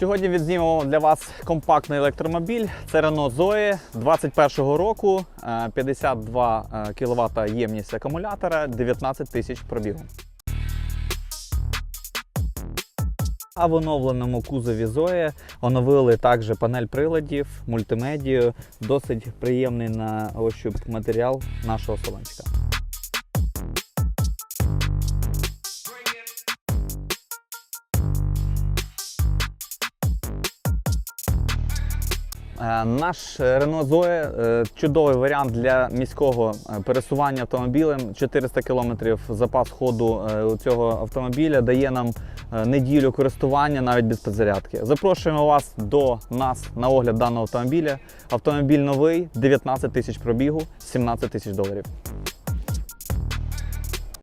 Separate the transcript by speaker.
Speaker 1: Сьогодні відзнімемо для вас компактний електромобіль. Це Renault Zoe 21-го року, е, 52 кВт ємність акумулятора, 19 тисяч пробігу. А в оновленому кузові Zoe оновили також панель приладів, мультимедію, досить приємний на ощуп матеріал нашого салончика. Наш Renault Zoe е, чудовий варіант для міського е, пересування автомобілем. 400 км запас ходу е, цього автомобіля дає нам е, неділю користування навіть без підзарядки. Запрошуємо вас до нас на огляд даного автомобіля. Автомобіль новий, 19 тисяч пробігу, 17 тисяч доларів.